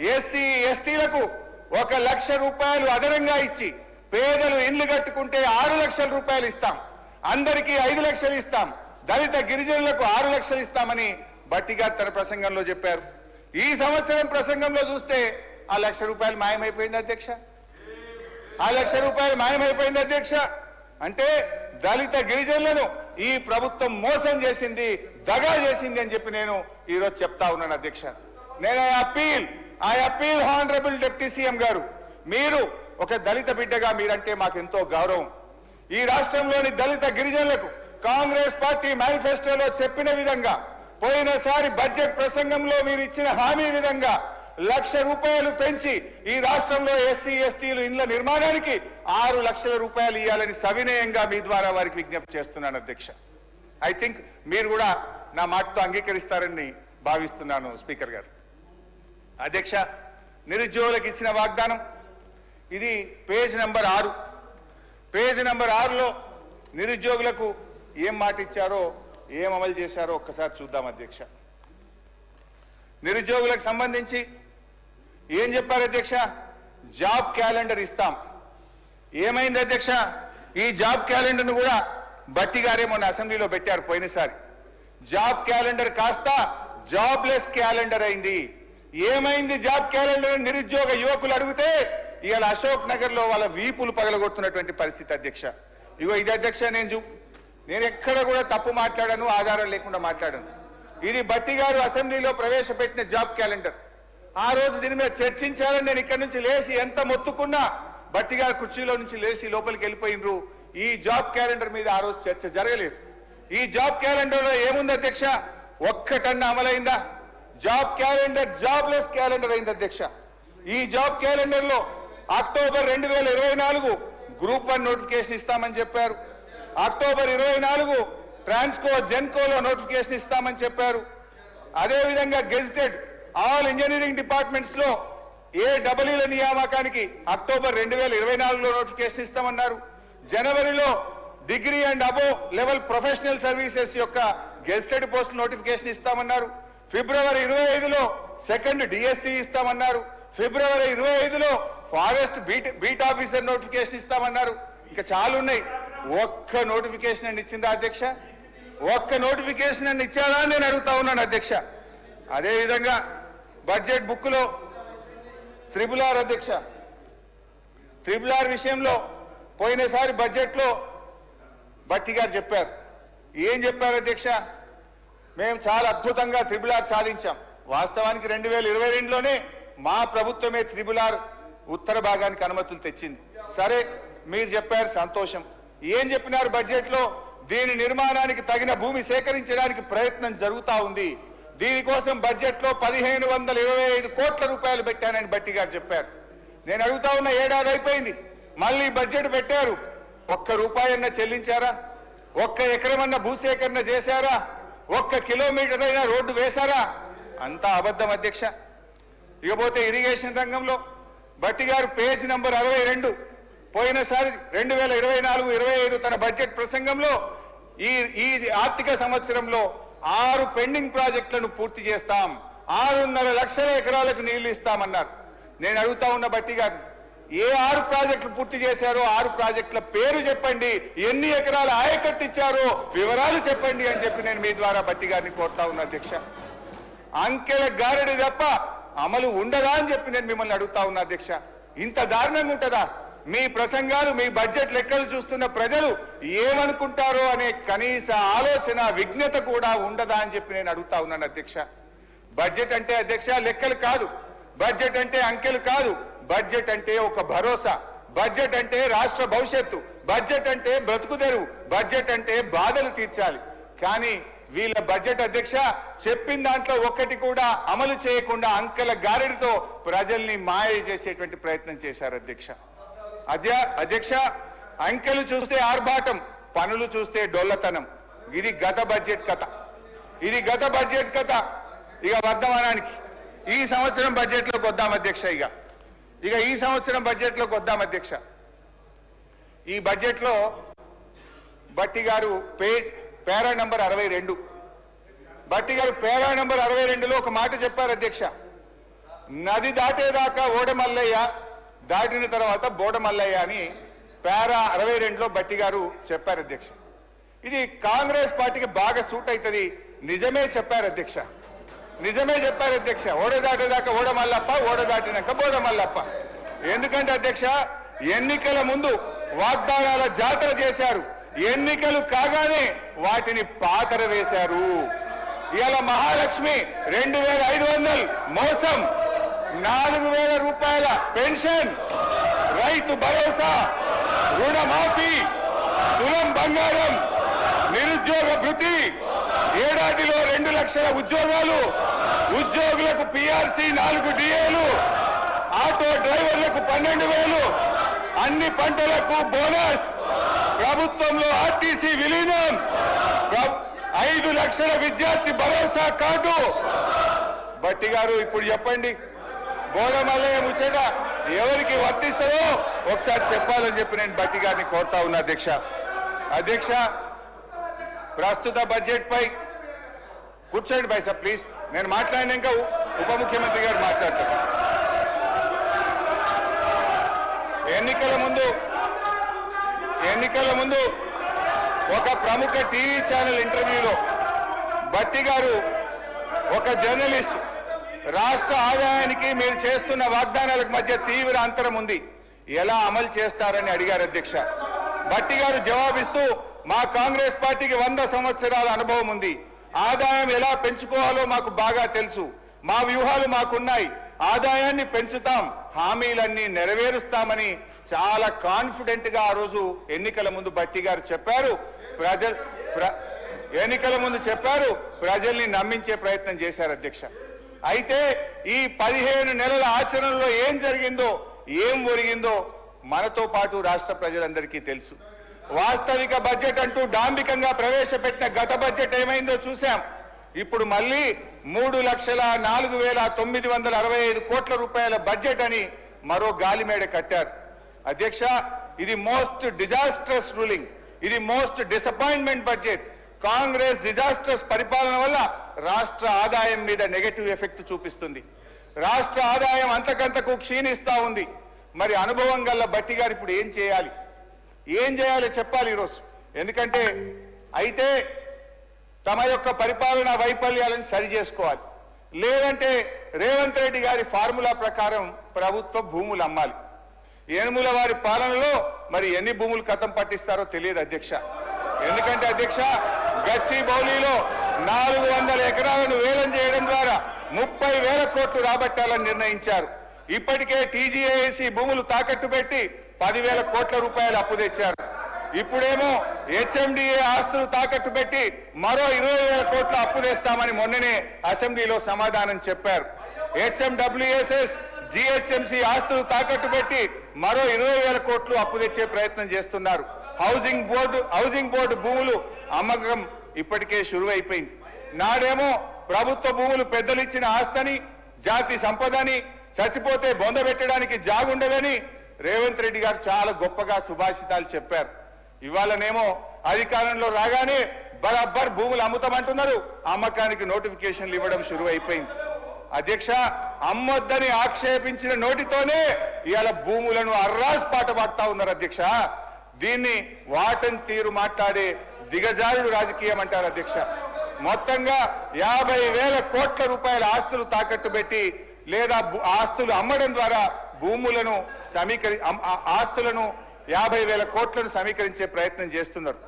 SC ఎస్టీలకు ఒక లక్ష రూపాయలు అదనంగా ఇచ్చి పేదలు ఇండ్లు కట్టుకుంటే ఆరు లక్షల రూపాయలు ఇస్తాం. అందరికీ ఐదు లక్షలు ఇస్తాం. దళిత గిరిజనులకు ఆరు లక్షలు ఇస్తామని బట్టి గారు తన ప్రసంగంలో చెప్పారు. ఈ సంవత్సరం ప్రసంగంలో చూస్తే ఆ లక్ష రూపాయలు మాయమైపోయింది అధ్యక్ష. ఆ లక్ష రూపాయలు మాయమైపోయింది అధ్యక్ష. అంటే దళిత గిరిజనులను ఈ ప్రభుత్వం మోసం చేసింది దగా చేసింది అని చెప్పి నేను ఈరోజు చెప్తా ఉన్నాను అధ్యక్ష. నేను appeal I appeal honourable deputy CM గారు మీరు ఒక దళిత బిడ్డగా మీరంటే మాకు ఎంతో గౌరవం. ఈ రాష్ట్రంలోని దళిత గిరిజనులకు కాంగ్రెస్ పార్టీ మేనిఫెస్టోలో చెప్పిన విధంగా పోయినసారి బడ్జెట్ ప్రసంగంలో మీరు ఇచ్చిన హామీ విధంగా లక్ష రూపాయలు పెంచి ఈ రాష్ట్రంలో ఎస్సీ ఎస్టీలు ఇండ్ల నిర్మాణానికి ఆరు లక్షల రూపాయలు ఇవ్వాలని సవినయంగా మీ ద్వారా వారికి విజ్ఞప్తి చేస్తున్నాను అధ్యక్ష. ఐ థింక్ మీరు కూడా నా మాటతో అంగీకరిస్తారని భావిస్తున్నాను స్పీకర్ గారు. అధ్యక్ష నిరుద్యోగులకు ఇచ్చిన వాగ్దానం. ఇది పేజ్ నెంబర్ ఆరు. పేజ్ నెంబర్ ఆరులో నిరుద్యోగులకు ఏం మాట ఇచ్చారో ఏం అమలు చేశారో ఒక్కసారి చూద్దాం అధ్యక్ష. నిరుద్యోగులకు సంబంధించి ఏం చెప్పారు అధ్యక్ష? జాబ్ క్యాలెండర్ ఇస్తాం. ఏమైంది అధ్యక్ష? ఈ జాబ్ క్యాలెండర్ను కూడా బట్టి గారే మొన్న అసెంబ్లీలో పెట్టారు పోయినసారి. జాబ్ క్యాలెండర్ కాస్త జాబ్లెస్ క్యాలెండర్ అయింది. ఏమైంది జాబ్ క్యాలెండర్ నిరుద్యోగ యువకులు అడిగితే ఇవాళ అశోక్ నగర్లో వాళ్ళ వీపులు పగలగొడుతున్నటువంటి పరిస్థితి అధ్యక్ష. ఇగో ఇది అధ్యక్ష నేను చూ నేను ఎక్కడ కూడా తప్పు మాట్లాడాను ఆధారం లేకుండా మాట్లాడాను. ఇది బట్టి గారు అసెంబ్లీలో ప్రవేశపెట్టిన జాబ్ క్యాలెండర్. ఆ రోజు దీని మీద చర్చించాలని నేను ఇక్కడ నుంచి లేచి ఎంత మొత్తుకున్నా బట్టిగారు కుర్చీలో నుంచి లేచి లోపలికి వెళ్ళిపోయినరు. ఈ జాబ్ క్యాలెండర్ మీద ఆ రోజు చర్చ జరగలేదు. ఈ జాబ్ క్యాలెండర్లో ఏముంది అధ్యక్ష? ఒక్కటన్నా అమలైందా? జాబ్ క్యాలెండర్ జాబ్లెస్ క్యాలెండర్ అయింది అధ్యక్ష. ఈ జాబ్ క్యాలెండర్లో అక్టోబర్ రెండు వేల ఇరవై నాలుగు గ్రూప్ వన్ నోటిఫికేషన్ ఇస్తామని చెప్పారు. అక్టోబర్ ఇరవై నాలుగు ట్రాన్స్కో జెన్కోలో నోటిఫికేషన్ ఇస్తామని చెప్పారు. అదే విధంగా గెజిటెడ్ ఆల్ ఇంజనీరింగ్ డిపార్ట్మెంట్స్లో ఏ డబలీల నియామకానికి అక్టోబర్ రెండు వేల ఇరవై నాలుగులో నోటిఫికేషన్ ఇస్తామన్నారు. జనవరిలో degree and above level professional services యొక్క గెజిటెడ్ పోస్ట్ నోటిఫికేషన్ ఇస్తామన్నారు. ఫిబ్రవరి ఇరవై ఐదులో సెకండ్ డిఎస్సి ఇస్తామన్నారు. ఫిబ్రవరి ఇరవై ఐదులో forest beat beat officer notification ఇస్తామన్నారు. ఇంకా చాలా ఉన్నాయి ఒక్క నోటిఫికేషన్ అని ఇచ్చిందా అధ్యక్ష? ఒక్క నోటిఫికేషన్ అని ఇచ్చారా అని నేను అడుగుతా ఉన్నాను అధ్యక్ష. అదేవిధంగా బడ్జెట్ బుక్లో త్రిపుల్ ఆర్ అధ్యక్ష. త్రిపుల్ ఆర్ విషయంలో పోయినసారి బడ్జెట్లో భట్టి గారు చెప్పారు. ఏం చెప్పారు అధ్యక్ష? మేము చాలా అద్భుతంగా త్రిపుల్ ఆర్ సాధించాం. వాస్తవానికి రెండు వేల ఇరవై రెండులోనే మా ప్రభుత్వమే త్రిబుల్ ఆర్ ఉత్తర భాగానికి అనుమతులు తెచ్చింది. సరే మీరు చెప్పారు సంతోషం. ఏం చెప్పినారు బడ్జెట్లో దీని నిర్మాణానికి తగిన భూమి సేకరించడానికి ప్రయత్నం జరుగుతా ఉంది. దీనికోసం బడ్జెట్లో పదిహేను వందల ఇరవై ఐదు కోట్ల రూపాయలు పెట్టానని బట్టి గారు చెప్పారు. నేను అడుగుతా ఉన్న ఏడాది అయిపోయింది. మళ్ళీ బడ్జెట్ పెట్టారు. ఒక్క రూపాయన్నా చెల్లించారా? ఒక్క ఎకరమన్నా భూసేకరణ చేశారా? ఒక్క కిలోమీటర్ అయినా రోడ్డు వేశారా? అంతా అబద్ధం అధ్యక్ష. ఇకపోతే ఇరిగేషన్ రంగంలో భట్టి గారు పేజ్ నంబర్ అరవై రెండు. పోయినసారి రెండు వేల ఇరవై నాలుగు ఇరవై ఐదు తన బడ్జెట్ ప్రసంగంలో ఈ ఈ ఆర్థిక సంవత్సరంలో ఆరు పెండింగ్ ప్రాజెక్టులను పూర్తి చేస్తాం. ఆరున్నర లక్షల ఎకరాలకు నీళ్ళు ఇస్తామన్నారు. నేను అడుగుతా ఉన్న బట్టి గారిని ఏ ఆరు ప్రాజెక్టులు పూర్తి చేశారో ఆరు ప్రాజెక్టుల పేరు చెప్పండి. ఎన్ని ఎకరాల ఆయకట్టు ఇచ్చారో వివరాలు చెప్పండి అని చెప్పి నేను మీ ద్వారా బట్టి గారిని కోరుతా ఉన్నా అధ్యక్ష. అంకెల గారెడి తప్ప అమలు ఉండదా అని చెప్పి నేను మిమ్మల్ని అడుగుతా ఉన్నా అధ్యక్ష. ఇంత దారుణంగా ఉంటుందా? మీ ప్రసంగాలు మీ బడ్జెట్ లెక్కలు చూస్తున్న ప్రజలు ఏమనుకుంటారో అనే కనీస ఆలోచన విజ్ఞత కూడా ఉండదా అని చెప్పి నేను అడుగుతా ఉన్నాను అధ్యక్ష. బడ్జెట్ అంటే అధ్యక్ష లెక్కలు కాదు. బడ్జెట్ అంటే అంకెలు కాదు. బడ్జెట్ అంటే ఒక భరోసా. బడ్జెట్ అంటే రాష్ట్ర భవిష్యత్తు. బడ్జెట్ అంటే బ్రతుకు తెరువు బడ్జెట్ అంటే బాధలు తీర్చాలి. కానీ వీళ్ళ బడ్జెట్ అధ్యక్ష చెప్పిన దాంట్లో ఒక్కటి కూడా అమలు చేయకుండా అంకెల గారెడితో ప్రజల్ని మాయ చేసేటువంటి ప్రయత్నం చేశారు అధ్యక్ష. అధ్య అధ్యక్ష అంకెలు చూస్తే ఆర్భాటం పనులు చూస్తే డొల్లతనం. ఇది గత బడ్జెట్ కథ. ఇది గత బడ్జెట్ కథ. ఇక వర్ధమానానికి. ఈ సంవత్సరం బడ్జెట్లోకి వద్దాం అధ్యక్ష ఇక. ఇక ఈ సంవత్సరం బడ్జెట్లోకి వద్దాం అధ్యక్ష. ఈ బడ్జెట్లో బట్టి గారు పే పేరా నంబర్ అరవై రెండు. బట్టి గారు పేరా నంబర్ అరవై రెండులో ఒక మాట చెప్పారు అధ్యక్ష. నది దాటేదాకా ఓడమల్లయ్య దాటిన తర్వాత బోడమల్లయ్య అని పేరా అరవై రెండులో బట్టి గారు చెప్పారు అధ్యక్ష. ఇది కాంగ్రెస్ పార్టీకి బాగా సూట్ అవుతుంది. నిజమే చెప్పారు అధ్యక్ష. నిజమే చెప్పారు అధ్యక్ష. ఓడ దాటేదాకా ఓడ మల్లప్ప ఓడ దాటినాక బోడ మల్లప్ప ఎందుకంటే అధ్యక్ష ఎన్నికల ముందు వాగ్దానాల జాతర చేశారు. ఎన్నికలు కాగానే వాటిని పాతర వేశారు. ఇవాళ మహాలక్ష్మి రెండు వేల ఐదు వందలు మోసం నాలుగు వేల రూపాయల పెన్షన్ రైతు భరోసా రుణమాఫీ తులం బంగారం నిరుద్యోగ భృతి ఏడాదిలో రెండు లక్షల ఉద్యోగాలు ఉద్యోగులకు పిఆర్సీ నాలుగు డిఏలు ఆటో డ్రైవర్లకు పన్నెండు వేలు అన్ని పంటలకు బోనస్. ప్రభుత్వంలో ఆర్టీసీ విలీనం. ప్ర- ఐదు లక్షల విద్యార్థి భరోసా కార్డు. బట్టి గారు ఇప్పుడు చెప్పండి. గోడమల్లయ్య ముచ్చట ఎవరికి వర్తిస్తుందో ఒకసారి చెప్పాలని చెప్పి నేను బట్టి గారిని కోరుతా ఉన్నా అధ్యక్ష. అధ్యక్ష ప్రస్తుత బడ్జెట్ పై కూర్చోండి బై సార్ ప్లీజ్. నేను మాట్లాడినాక ఉప ముఖ్యమంత్రి గారు మాట్లాడతారు. ఎన్నికల ముందు ఎన్నికల ముందు ఒక ప్రముఖ టీవీ ఛానల్ ఇంటర్వ్యూలో భట్టి గారు ఒక జర్నలిస్ట్ రాష్ట్ర ఆదాయానికి మీరు చేస్తున్న వాగ్దానాలకు మధ్య తీవ్ర అంతరం ఉంది. ఎలా అమలు చేస్తారని అడిగారు అధ్యక్ష. భట్టి గారు జవాబిస్తూ మా కాంగ్రెస్ పార్టీకి వంద సంవత్సరాల అనుభవం ఉంది. ఆదాయం ఎలా పెంచుకోవాలో మాకు బాగా తెలుసు. మా వ్యూహాలు మాకున్నాయి. ఆదాయాన్ని పెంచుతాం. హామీలన్నీ నెరవేరుస్తామని చాలా కాన్ఫిడెంట్గా ఆ రోజు ఎన్నికల ముందు బట్టి గారు చెప్పారు. ప్రజ ప్ర- ఎన్నికల ముందు చెప్పారు. ప్రజల్ని నమ్మించే ప్రయత్నం చేశారు అధ్యక్ష. అయితే ఈ పదిహేను నెలల ఆచరణలో ఏం జరిగిందో ఏం ఒరిగిందో మనతో పాటు రాష్ట్ర ప్రజలందరికీ తెలుసు. వాస్తవిక బడ్జెట్ అంటూ డాంబికంగా ప్రవేశపెట్టిన గత బడ్జెట్ ఏమైందో చూశాం. ఇప్పుడు మళ్ళీ మూడు లక్షల నాలుగు వేల తొమ్మిది వందల అరవై ఐదు కోట్ల రూపాయల బడ్జెట్ అని మరో గాలిమేడ కట్టారు. అధ్యక్ష ఇది మోస్ట్ డిజాస్ట్రస్ రూలింగ్ ఇది most disappointment budget Congress disastrous పరిపాలన వల్ల రాష్ట్ర ఆదాయం మీద నెగటివ్ ఎఫెక్ట్ చూపిస్తుంది. రాష్ట్ర ఆదాయం అంతకంతకు క్షీణిస్తా ఉంది. మరి అనుభవం గల్ల బట్టి గారు ఇప్పుడు ఏం చేయాలి? ఏం చేయాలో చెప్పాలి ఈరోజు. ఎందుకంటే అయితే తమ యొక్క పరిపాలన వైఫల్యాలను సరి చేసుకోవాలి. లేదంటే రేవంత్ రెడ్డి గారి ఫార్ములా ప్రకారం ప్రభుత్వ భూములు అమ్మాలి. ఏనుముల వారి పాలనలో మరి ఎన్ని భూములు కథం పట్టిస్తారో తెలియదు అధ్యక్ష. ఎందుకంటే అధ్యక్ష గచ్చి బౌలీలో నాలుగు వందల ఎకరాలను వేలం చేయడం ద్వారా ముప్పై వేల కోట్లు రాబట్టాలని నిర్ణయించారు. ఇప్పటికే టీజీఏసీ భూములు తాకట్టు పెట్టి పదివేల కోట్ల రూపాయలు అప్పు తెచ్చారు. ఇప్పుడేమో హెచ్ఎండిఏ ఆస్తులు తాకట్టు పెట్టి మరో ఇరవై వేల కోట్ల అప్పు తెస్తామని మొన్ననే అసెంబ్లీలో సమాధానం చెప్పారు. హెచ్ఎండబ్ల్యూఎస్ఎస్ జిహెచ్ఎంసి ఆస్తులు తాకట్టు పెట్టి మరో ఇరవై వేల కోట్లు అప్పు తెచ్చే ప్రయత్నం చేస్తున్నారు. హౌసింగ్ బోర్డు హౌసింగ్ బోర్డు భూములు అమ్మకం ఇప్పటికే అయిపోయింది నాడేమో ప్రభుత్వ భూములు పెద్దలిచ్చిన ఆస్తని జాతి సంపదని చచ్చిపోతే బొంద పెట్టడానికి జాగుండదని రేవంత్ రెడ్డి గారు చాలా గొప్పగా సుభాషితాలు చెప్పారు. ఇవాళనేమో అధికారంలో రాగానే బరాబర్ భూములు అమ్ముతామంటున్నారు. అమ్మకానికి నోటిఫికేషన్లు ఇవ్వడం షురు అయిపోయింది అధ్యక్ష అమ్మొద్దని ఆక్షేపించిన నోటితోనే ఇవాళ భూములను అర్రాస్ పాట పాడుతా ఉన్నారు అధ్యక్ష. దీన్ని వాటన్ తీరు మాట్లాడే దిగజారుడు రాజకీయం అంటారు అధ్యక్ష. మొత్తంగా యాభై వేల కోట్ల రూపాయల ఆస్తులు తాకట్టు పెట్టి లేదా ఆస్తులు అమ్మడం ద్వారా భూములను సమీకరి ఆస్తులను యాభై వేల కోట్లను సమీకరించే ప్రయత్నం చేస్తున్నారు.